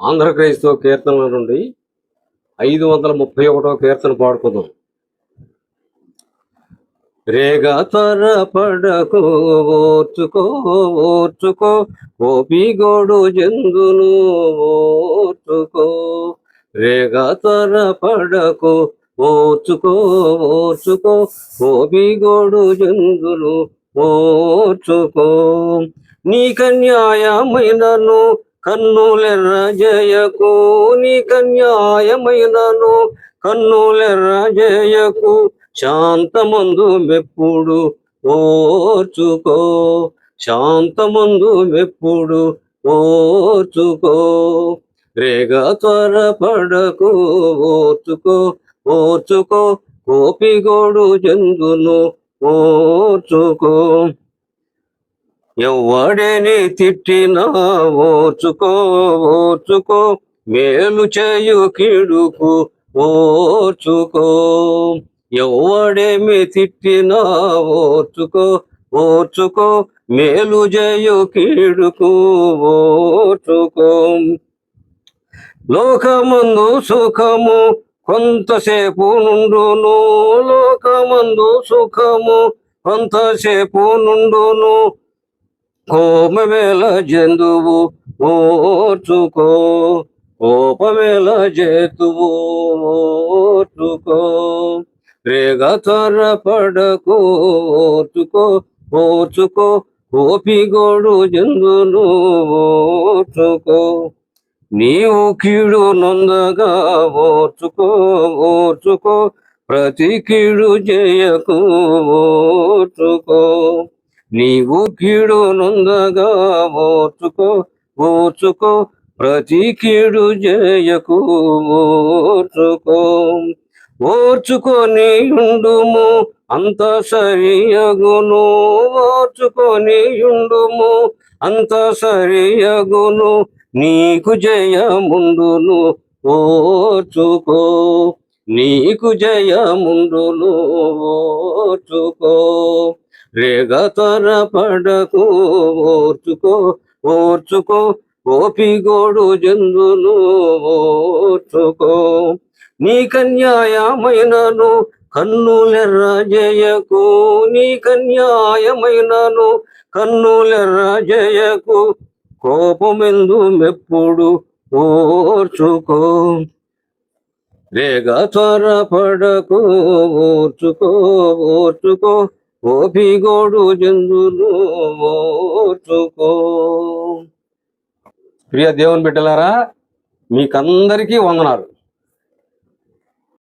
ఆంధ్ర క్రైస్తవ కీర్తనల నుండి ఐదు వందల ముప్పై ఒకటో కీర్తన పాడుకుందాం. రేగ తర పడకు ఓర్చుకో ఓర్చుకో ఓపిగోడు జందును ఓర్చుకో. రేగ తరపడకు ఓర్చుకో ఓర్చుకో ఓపిగోడు జందులు ఓర్చుకో. నీకన్యాయమైనను కన్నులెర్ర జయకు కోని కన్యాయమైనను కన్నులెర్ర జయకు శాంతమందు మెప్పుడు ఓర్చుకో శాంతమందు మెప్పుడు ఓర్చుకో. రేగ త్వరపడకు ఓర్చుకో ఓర్చుకో. కోపిగోడు జందును ఓర్చుకో. ఎవడని తిట్టినా ఓర్చుకో ఓర్చుకో. మేలు చేయు కిడుకు ఓర్చుకో. ఎవడేమి తిట్టినా ఓర్చుకో ఓర్చుకో. మేలు చేయు కీడుకు ఓర్చుకో. లోకమందు సుఖము కొంతసేపు నుండును లోకమందు సుఖము కొంతసేపు నుండును. కోపమేల జంతువు ఓర్చుకో. కోపమేల జేతువు ఓర్చుకో. రేగ త్వర పడకు ఓర్చుకో. ఓర్చుకో ఓపిగోడు జందును ఓర్చుకో. నీవు కీడు నొందగా ఓర్చుకో ఓర్చుకో. ప్రతి కీడు చేయకు ఓర్చుకో. నీవు కీడు నుందగా ఓర్చుకో ఓర్చుకో ప్రతి కీడు జయకు ఓర్చుకో. ఓర్చుకొని ఉండుము అంత సరియగును. ఓర్చుకొని ఉండుము అంత సరియగును. నీకు జయముండును ఓర్చుకో. నీకు జయముండును ఓర్చుకో. రేగ త్వర ఓర్చుకో ఓర్చుకో ఓపిగోడు జందును ఓర్చుకో. నీ కన్యాయమైనను కన్నులెర్ర జయకు నీ కన్యాయమైనను కన్నులెర్ర జయకు కోపమెందు మెప్పుడు ఓర్చుకో. రేగ త్వరపడకు ఓర్చుకో ఓర్చుకో. ఓపిగోడు జంతులు ఓర్చుకో. ప్రియ దేవుని బిడ్డలారా మీకందరికీ వందనాలు.